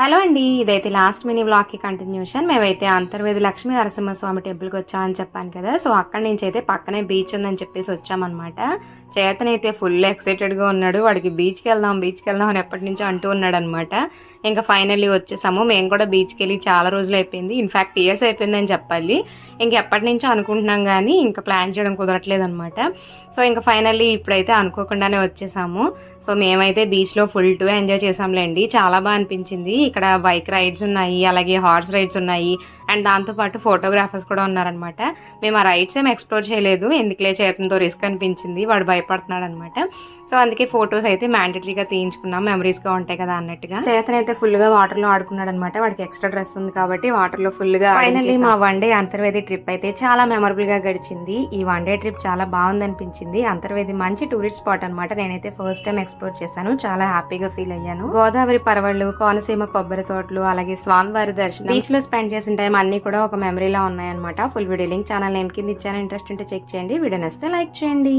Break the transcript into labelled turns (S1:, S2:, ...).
S1: Hello అండి ఇదైతే last mini బ్లాక్కి continuation మేమైతే అంతర్వేది లక్ష్మీ నరసింహస్వామి టెంపుల్కి వచ్చామని చెప్పాను కదా. సో అక్కడి నుంచి అయితే పక్కనే బీచ్ ఉందని చెప్పేసి వచ్చామన్నమాట. చేతనైతే ఫుల్ ఎక్సైటెడ్గా ఉన్నాడు. వాడికి బీచ్కి వెళ్దాం బీచ్కి వెళ్దాం అని ఎప్పటి నుంచో అంటూ ఉన్నాడు అనమాట ఇంకా ఫైనల్లీ వచ్చేసాము. మేము కూడా బీచ్కి వెళ్ళి చాలా రోజులు అయిపోయింది. ఇన్ఫ్యాక్ట్ ఇయర్స్ అయిపోయిందని చెప్పాలి. ఇంక ఎప్పటి నుంచో అనుకుంటున్నాం కానీ ఇంకా ప్లాన్ చేయడం కుదరట్లేదు అనమాట సో ఇంకా ఫైనల్లీ ఇప్పుడైతే అనుకోకుండానే వచ్చేసాము. సో మేమైతే బీచ్లో ఫుల్ టు ఎంజాయ్ చేసాంలేండి. చాలా బాగా అనిపించింది. ఇక్కడ బైక్ రైడ్స్ ఉన్నాయి అలాగే హార్స్ రైడ్స్ ఉన్నాయి. అండ్ దాంతోపాటు ఫోటోగ్రాఫర్స్ కూడా ఉన్నారనమాట మేము ఆ రైడ్స్ ఏం ఎక్స్ప్లోర్ చేయలేదు. ఎందుకులే చేతంతో రిస్క్ అనిపించింది. వాడు భయపడుతున్నాడు అనమాట సో అందుకే ఫొటోస్ అయితే మ్యాండటరీగా తీయించుకున్నాం. మెమరీస్గా ఉంటాయి కదా అన్నట్టుగా. చేతన్ అయితే ఫుల్గా వాటర్లో ఆడుకున్నాడు అనమాట వాడికి ఎక్స్ట్రా డ్రెస్ ఉంది కాబట్టి వాటర్లో ఫుల్గా ఫైనల్లీ మా వన్ డే అంతర్వేది ట్రిప్ అయితే చాలా మెమరబుల్గా గడిచింది. ఈ వన్ డే ట్రిప్ చాలా బాగుంది అనిపించింది అంతర్వేది మంచి టూరిస్ట్ స్పాట్ అనమాట నేనైతే ఫస్ట్ టైం ఎక్స్ప్లోర్ చేశాను. చాలా హ్యాపీగా ఫీల్ అయ్యాను. గోదావరి పరవళ్ళు కోనసీమ కొబ్బరి తోటలు అలాగే స్వామివారి దర్శనం. బీచ్లో స్పెండ్ చేసిన టైం అన్ని కూడా ఒక మెమరీలా ఉన్నాయన్నమాట. Full video link channel name కింద ఇచ్చాను. ఇంట్రెస్ట్ ఉంటే చెక్ చేయండి. వీడియో నచ్చితే లైక్ చేయండి.